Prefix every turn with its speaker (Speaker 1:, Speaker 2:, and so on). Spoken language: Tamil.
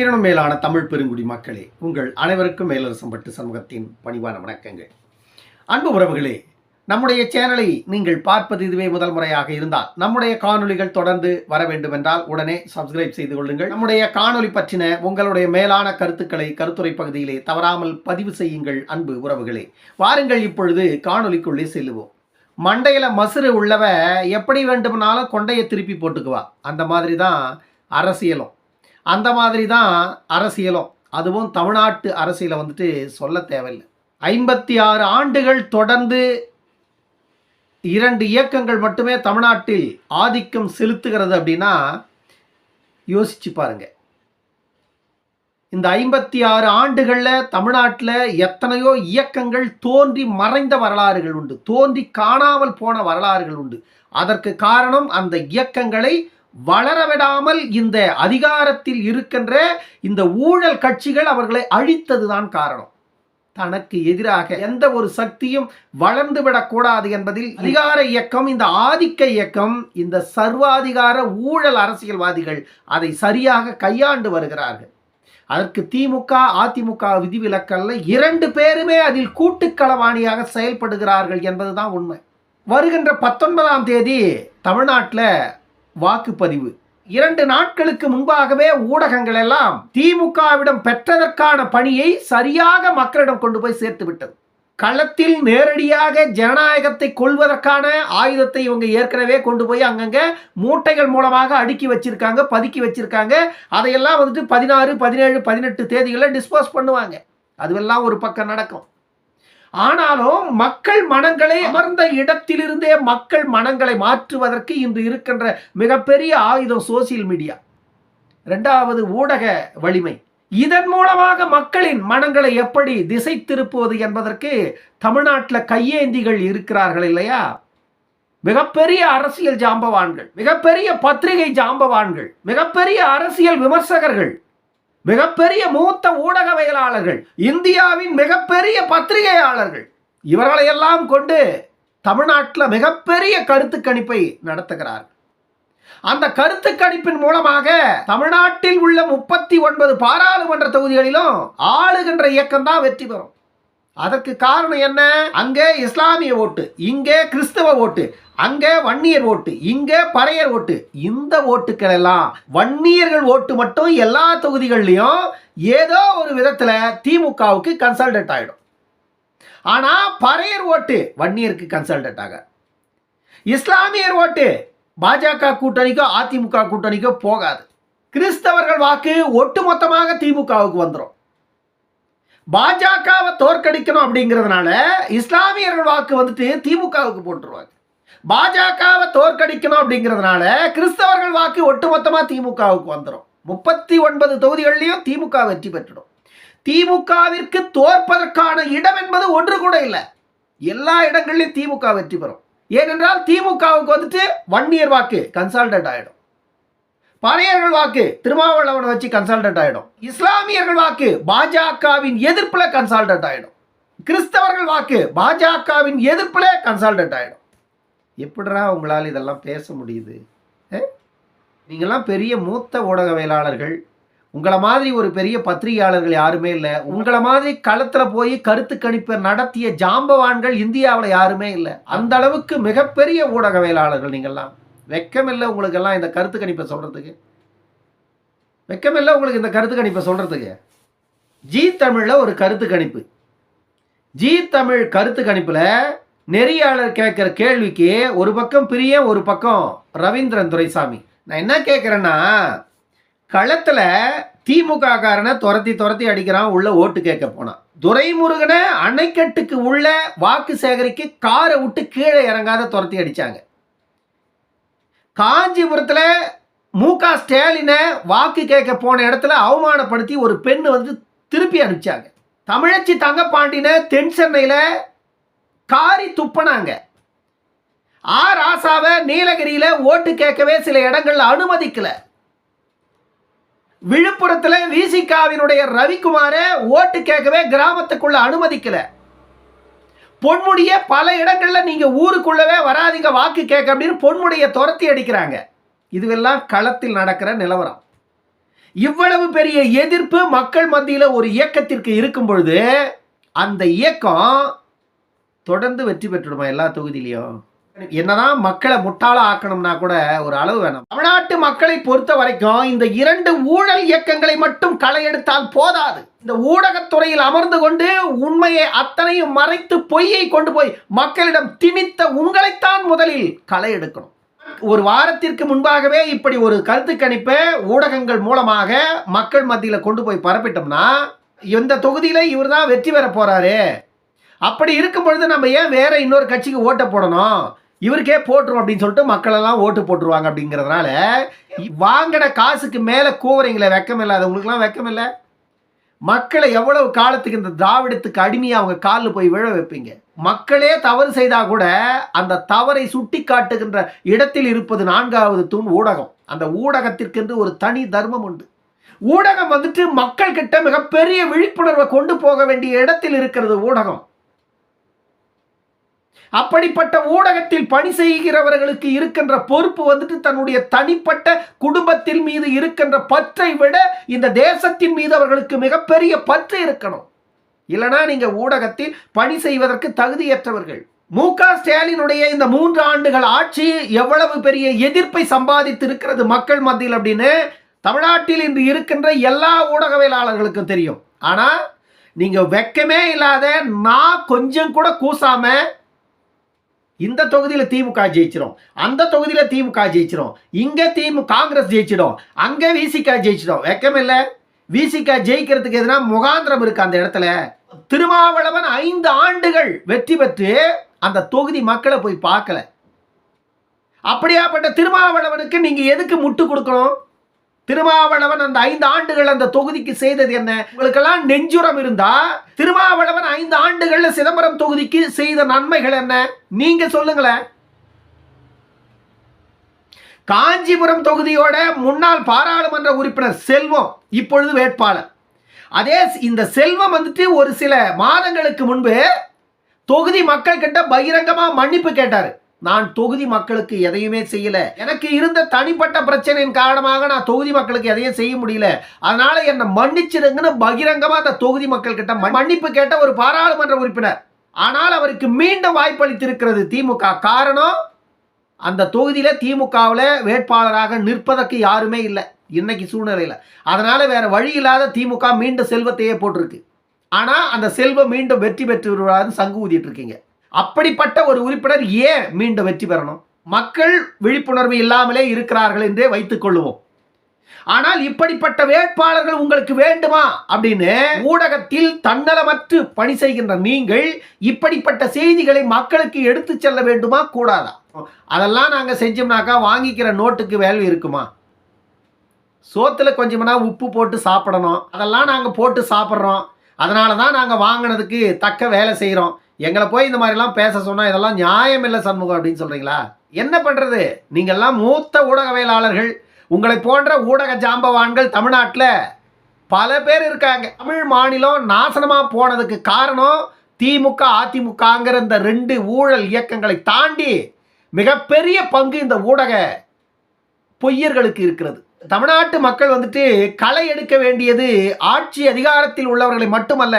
Speaker 1: உயிரினும் மேலான தமிழ் பெருங்குடி மக்களே உங்கள் அனைவருக்கும் மேலரசம் பட்டு சமூகத்தின் பணிவான வணக்கங்கள். அன்பு உறவுகளே நம்முடைய சேனலை நீங்கள் பார்ப்பது இதுவே முதல் முறையாக இருந்தால் நம்முடைய காணொளிகள் தொடர்ந்து வர வேண்டுமென்றால் உடனே சப்ஸ்கிரைப் செய்து கொள்ளுங்கள். நம்முடைய காணொலி பற்றின உங்களுடைய மேலான கருத்துக்களை கருத்துரை பகுதியிலே தவறாமல் பதிவு செய்யுங்கள் அன்பு உறவுகளே. வாருங்கள் இப்பொழுது காணொலிக்குள்ளே செல்லுவோம். மண்டையில் மசுறு உள்ளவ எப்படி வேண்டுமானாலும் கொண்டையை திருப்பி போட்டுக்குவா. அந்த மாதிரி தான் அரசியலும். அந்த மாதிரி தான் அரசியலும். அதுவும் தமிழ்நாட்டு அரசியலை வந்துட்டு சொல்ல தேவையில்லை. ஐம்பத்தி ஆறு ஆண்டுகள் தொடர்ந்து இரண்டு இயக்கங்கள் மட்டுமே தமிழ்நாட்டில் ஆதிக்கம் செலுத்துகிறது அப்படின்னா யோசிச்சு பாருங்க. இந்த ஐம்பத்தி ஆறு ஆண்டுகளில் தமிழ்நாட்டில் எத்தனையோ இயக்கங்கள் தோன்றி மறைந்த வரலாறுகள் உண்டு. தோன்றி காணாமல் போன வரலாறுகள் உண்டு. அதற்கு காரணம் அந்த இயக்கங்களை வளரவிடாமல் இந்த அதிகாரத்தில் இருக்கின்ற இந்த ஊழல் கட்சிகள் அவர்களை அழித்ததுதான் காரணம். தனக்கு எதிராக எந்த ஒரு சக்தியும் வளர்ந்து விடக்கூடாது என்பதில் அதிகார இயக்கம் இந்த ஆதிக்க இயக்கம் இந்த சர்வாதிகார ஊழல் அரசியல்வாதிகள் அதை சரியாக கையாண்டு வருகிறார்கள். அதற்கு திமுக அதிமுக விதிவிலக்கல்ல இரண்டு பேருமே அதில் கூட்டுக்களவாணியாக செயல்படுகிறார்கள் என்பதுதான் உண்மை. வருகின்ற பத்தொன்பதாம் தேதி தமிழ்நாட்டில் வாக்குப்பதிவு. இரண்டு நாட்களுக்கு முன்பாகவே ஊடகங்கள் எல்லாம் திமுகவிடம் பெற்றதற்கான பணியை சரியாக மக்களிடம் கொண்டு போய் சேர்த்து விட்டது. களத்தில் நேரடியாக ஜனநாயகத்தை கொள்வதற்கான ஆயுதத்தை இவங்க ஏற்கனவே கொண்டு போய் அங்கங்க மூட்டைகள் மூலமாக அடுக்கி வச்சிருக்காங்க பதுக்கி வச்சிருக்காங்க. அதையெல்லாம் வந்துட்டு பதினாறு பதினேழு பதினெட்டு தேதிகளில் டிஸ்போஸ் பண்ணுவாங்க. அதுவெல்லாம் ஒரு பக்கம் நடக்கும். ஆனாலும் மக்கள் மனங்களை அமர்ந்த இடத்திலிருந்தே மக்கள் மனங்களை மாற்றுவதற்கு இன்று இருக்கின்ற மிகப்பெரிய ஆயுதம் சோசியல் மீடியா. இரண்டாவது ஊடக வலிமை. இதன் மூலமாக மக்களின் மனங்களை எப்படி திசை திருப்புவது என்பதற்கு தமிழ்நாட்டில் கையேந்திகள் இருக்கிறார்கள் இல்லையா? மிகப்பெரிய அரசியல் ஜாம்பவான்கள் மிகப்பெரிய பத்திரிகை ஜாம்பவான்கள் மிகப்பெரிய அரசியல் விமர்சகர்கள் மிகப்பெரிய மூத்த ஊடகவியலாளர்கள் இந்தியாவின் மிகப்பெரிய பத்திரிகையாளர்கள் இவர்களையெல்லாம் கொண்டு தமிழ்நாட்டில் மிகப்பெரிய கருத்து கணிப்பை நடத்துகிறார் அந்த கருத்து கணிப்பின் மூலமாக தமிழ்நாட்டில் உள்ள முப்பத்தி ஒன்பது பாராளுமன்ற தொகுதிகளிலும் ஆளுகின்ற இயக்கம் தான் வெற்றி பெறும். அதற்கு காரணம் என்ன? அங்கே இஸ்லாமிய ஓட்டு இங்கே கிறிஸ்தவ ஓட்டு அங்கே வன்னியர் ஓட்டு இங்கே பறையர் ஓட்டு. இந்த ஓட்டுக்கள் எல்லாம் வன்னியர்கள் ஓட்டு மட்டும் எல்லா தொகுதிகள்லையும் ஏதோ ஒரு விதத்தில் திமுகவுக்கு கன்சல்டேட் ஆகிடும் ஆனால் பறையர் ஓட்டு வன்னியருக்கு கன்சல்டேட் ஆக. இஸ்லாமியர் ஓட்டு பாஜக கூட்டணிக்கோ அதிமுக கூட்டணிக்கோ போகாது. கிறிஸ்தவர்கள் வாக்கு ஒட்டுமொத்தமாக திமுகவுக்கு வந்துடும் பாஜகவை தோற்கடிக்கணும் அப்படிங்கிறதுனால இஸ்லாமியர்கள் வாக்கு வந்துட்டு திமுகவுக்கு போட்டுருவாங்க. பாஜகவை தோற்கடிக்கணும் அப்படிங்கிறதுனால கிறிஸ்தவர்கள் வாக்கு ஒட்டுமொத்தமாக திமுகவுக்கு வந்துடும் முப்பத்தி ஒன்பது தொகுதிகள்லையும் திமுக வெற்றி பெற்றுடும். திமுகவிற்கு தோற்பதற்கான இடம் என்பது ஒன்று கூட இல்லை. எல்லா இடங்கள்லையும் திமுக வெற்றி பெறும். ஏனென்றால் திமுகவுக்கு வந்துட்டு ஒன் இயர் வாக்கு கன்சால்டேட் ஆகிடும் பழையர்கள் வாக்கு திருமாவளவனை வச்சு கன்சல்டன்ட் ஆகிடும் இஸ்லாமியர்கள் வாக்கு பாஜகவின் எதிர்ப்பில் கன்சல்டன்ட் ஆகிடும் கிறிஸ்தவர்கள் வாக்கு பாஜகவின் எதிர்ப்பில் கன்சல்டன்ட் ஆகிடும் எப்படிடா உங்களால் இதெல்லாம் பேச முடியுது? நீங்களாம் பெரிய மூத்த ஊடகவியலாளர்கள். உங்களை மாதிரி ஒரு பெரிய பத்திரிகையாளர்கள் யாருமே இல்லை. உங்களை மாதிரி களத்தில் போய் கருத்து கணிப்பை நடத்திய ஜாம்பவான்கள் இந்தியாவில் யாருமே இல்லை. அந்த அளவுக்கு மிகப்பெரிய ஊடகவியலாளர்கள் நீங்கள்லாம். வெக்கமில்லை உங்களுக்கெல்லாம் இந்த கருத்து கணிப்பை சொல்கிறதுக்கு வெக்கமில்லை உங்களுக்கு இந்த கருத்து கணிப்பை சொல்கிறதுக்கு ஜி தமிழில் ஒரு கருத்து கணிப்பு. ஜி தமிழ் கருத்து கணிப்பில் நெறியாளர் கேட்குற கேள்விக்கு ஒரு பக்கம் பிரிய ஒரு பக்கம் ரவீந்திரன் துரைசாமி. நான் என்ன கேட்குறேன்னா களத்தில் திமுக காரனை துரத்தி துரத்தி அடிக்கிறான் உள்ள ஓட்டு கேட்க போனான். துரைமுருகனை அணைக்கட்டுக்கு உள்ள வாக்கு சேகரிக்க காரை விட்டு கீழே இறங்காத துரத்தி அடித்தாங்க காஞ்சிபுரத்தில் மு க ஸ்டாலினை வாக்கு கேட்க போன இடத்துல அவமானப்படுத்தி ஒரு பெண் வந்து திருப்பி அனுப்பிச்சாங்க. தமிழச்சி தங்கப்பாண்டினை தென் சென்னையில் காரி துப்பினாங்க. ஆ ராசாவை நீலகிரியில் ஓட்டு கேட்கவே சில இடங்கள்ல அனுமதிக்கலை. விழுப்புரத்தில் விசிகாவினுடைய ரவிக்குமாரை ஓட்டு கேட்கவே கிராமத்துக்குள்ள அனுமதிக்கலை. பொன்முடிய பல இடங்களில் நீங்கள் ஊருக்குள்ளவே வராதிங்க வாக்கு கேட்க அப்படின்னு பொன்முடியை துரத்தி அடிக்கிறாங்க. இதுவெல்லாம் களத்தில் நடக்கிற நிலவரம். இவ்வளவு பெரிய எதிர்ப்பு மக்கள் மத்தியில் ஒரு இயக்கத்திற்கு இருக்கும் பொழுது அந்த இயக்கம் தொடர்ந்து வெற்றி பெற்றுடுமா எல்லா தொகுதியிலையும்? என்னதான் மக்களை முட்டாள ஆக்கணும்னா கூட ஒரு அளவு வேணும். தமிழ்நாட்டு மக்களை பொறுத்த வரைக்கும் இந்த இரண்டு ஊழல் இயக்கங்களை மட்டும் களை எடுத்தால் போதாது. இந்த ஊடகத்துறையில் அமர்ந்து கொண்டு உண்மையை அத்தனையும் மறைத்து பொய்யை கொண்டு போய் மக்களிடம் திணித்த உங்களைத்தான் முதலில் களை எடுக்கணும். ஒரு வாரத்திற்கு முன்பாகவே இப்படி ஒரு கருத்து கணிப்பை ஊடகங்கள் மூலமாக மக்கள் மத்தியில் கொண்டு போய் பரப்பிட்டோம்னா இந்த தொகுதியில இவர் தான் வெற்றி பெற போறாரு. அப்படி இருக்கும் பொழுது நம்ம ஏன் வேற இன்னொரு கட்சிக்கு ஓட்ட போடணும்? இவருக்கே போட்டுரும் அப்படின்னு சொல்லிட்டு மக்களெல்லாம் ஓட்டு போட்டுருவாங்க அப்படிங்கிறதுனால வாங்கின காசுக்கு மேலே கூவுறீங்களே வெக்கம் இல்லாதவங்களுக்குலாம் வெக்கம் இல்லை? மக்களை எவ்வளவு காலத்துக்கு இந்த திராவிடத்துக்கு அடிமையாக அவங்க காலில் போய் விழ வைப்பீங்க? மக்களே தவறு செய்தால் கூட அந்த தவறை சுட்டி காட்டுகின்ற இடத்தில் இருப்பது நான்காவது தூண் ஊடகம். அந்த ஊடகத்திற்கென்று ஒரு தனி தர்மம் உண்டு. ஊடகம் வந்துட்டு மக்கள் கிட்ட மிகப்பெரிய விழிப்புணர்வை கொண்டு போக வேண்டிய இடத்தில் இருக்கிறது ஊடகம். அப்படிப்பட்ட ஊடகத்தில் பணி செய்கிறவர்களுக்கு இருக்கின்ற பொறுப்பு வந்துட்டு தன்னுடைய தனிப்பட்ட குடும்பத்தின் மீது இருக்கின்ற பற்றை விட இந்த தேசத்தின் மீது அவர்களுக்கு மிகப்பெரிய பற்று இருக்கணும். இல்லைனா நீங்கள் ஊடகத்தில் பணி செய்வதற்கு தகுதியற்றவர்கள். மு க ஸ்டாலினுடைய இந்த மூன்று ஆண்டுகள் ஆட்சி எவ்வளவு பெரிய எதிர்ப்பை சம்பாதித்து இருக்கிறது மக்கள் மத்தியில் அப்படின்னு தமிழ்நாட்டில் இன்று இருக்கின்ற எல்லா ஊடகவியலாளர்களுக்கும் தெரியும். ஆனால் நீங்கள் வெக்கமே இல்லாத நான் கொஞ்சம் கூட கூசாமல் இந்த தொகுதியில் திமுக ஜெயிச்சிடும் அந்த தொகுதியில் திமுக ஜெயிச்சிடும் இங்கே திமுக காங்கிரஸ் ஜெயிச்சிடும். அங்கே விசிக ஜெயிச்சிடும். வெக்கமில்லை விசிக ஜெயிக்கிறதுக்கு எதுனா முகாந்திரம் இருக்கு அந்த இடத்துல. திருமாவளவன் ஐந்து ஆண்டுகள் வெற்றி பெற்று அந்த தொகுதி மக்களை போய் பார்க்கல. அப்படியாப்பட்ட திருமாவளவனுக்கு நீங்க எதுக்கு முட்டு கொடுக்கணும்? திருமாவளவன் அந்த ஐந்து ஆண்டுகள் அந்த தொகுதிக்கு செய்தது என்ன? உங்களுக்கெல்லாம் நெஞ்சுரம் இருந்தா திருமாவளவன் ஐந்து ஆண்டுகள்ல சிதம்பரம் தொகுதிக்கு செய்த நன்மைகள் என்ன? நீங்க சொல்லுங்களேன். காஞ்சிபுரம் தொகுதியோட முன்னாள் பாராளுமன்ற உறுப்பினர் செல்வம் இப்பொழுது வேட்பாளர். அதே இந்த செல்வம் வந்துட்டு ஒரு சில மாதங்களுக்கு முன்பு தொகுதி மக்கள் கிட்ட பகிரங்கமா மன்னிப்பு கேட்டாரு. நான் தொகுதி மக்களுக்கு எதையுமே செய்யல. எனக்கு இருந்த தனிப்பட்ட பிரச்சனையின் காரணமாக நான் தொகுதி மக்களுக்கு எதையும் செய்ய முடியல. அதனால என்னை மன்னிச்சிடுங்கன்னு பகிரங்கமா அந்த தொகுதி மக்கள் கிட்ட மன்னிப்பு கேட்ட ஒரு பாராளுமன்ற உறுப்பினர். ஆனால் அவருக்கு மீண்டும் வாய்ப்பளித்திருக்கிறது திமுக. காரணம் அந்த தொகுதியில திமுகவில் வேட்பாளராக நிற்பதற்கு யாருமே இல்லை. இன்னைக்கு சூழ்நிலையில். அதனால வேற வழி இல்லாத திமுக மீண்டும் செல்வத்தையே போட்டிருக்கு. ஆனால் அந்த செல்வம் மீண்டும் வெற்றி பெற்று வருவாருன்னு சங்கு ஊதிட்டு இருக்கீங்க. அப்படிப்பட்ட ஒரு உறுப்பினர் ஏன் மீண்டும் வெற்றி பெறணும்? மக்கள் விழிப்புணர்வு இல்லாமலே இருக்கிறார்கள் என்றே வைத்துக் கொள்வோம் ஆனால் இப்படிப்பட்ட வேட்பாளர்கள் உங்களுக்கு வேண்டுமா? அப்படின்னு ஊடகத்தில் தன்னலமற்று பணி செய்கின்ற நீங்கள் இப்படிப்பட்ட செய்திகளை மக்களுக்கு எடுத்து செல்ல வேண்டுமா? கூடாதா? அதெல்லாம் நாங்கள் செஞ்சோம்னாக்கா வாங்கிக்கிற நோட்டுக்கு வேல்யூ இருக்குமா? சோத்துல கொஞ்சம்னா உப்பு போட்டு சாப்பிடணும். அதெல்லாம் நாங்கள் போட்டு சாப்பிட்றோம். அதனால தான் நாங்கள் வாங்கினதுக்கு தக்க வேலை செய்கிறோம் எங்களை போய் இந்த மாதிரிலாம் பேச சொன்னால் இதெல்லாம் நியாயம் இல்லை சண்முகம் அப்படின்னு சொல்கிறீங்களா என்ன பண்ணுறது நீங்கள்லாம் மூத்த ஊடகவியலாளர்கள். உங்களை போன்ற ஊடக ஜாம்பவான்கள் தமிழ்நாட்டில் பல பேர் இருக்காங்க. தமிழ் மாநிலம் நாசனமாக போனதுக்கு காரணம் திமுக அதிமுகங்கிற இந்த ரெண்டு ஊழல் இயக்கங்களை தாண்டி மிகப்பெரிய பங்கு இந்த ஊடக பொய்யர்களுக்கு இருக்கிறது. தமிழ்நாட்டு மக்கள் வந்துட்டு களை எடுக்க வேண்டியது ஆட்சி அதிகாரத்தில் உள்ளவர்களை மட்டுமல்ல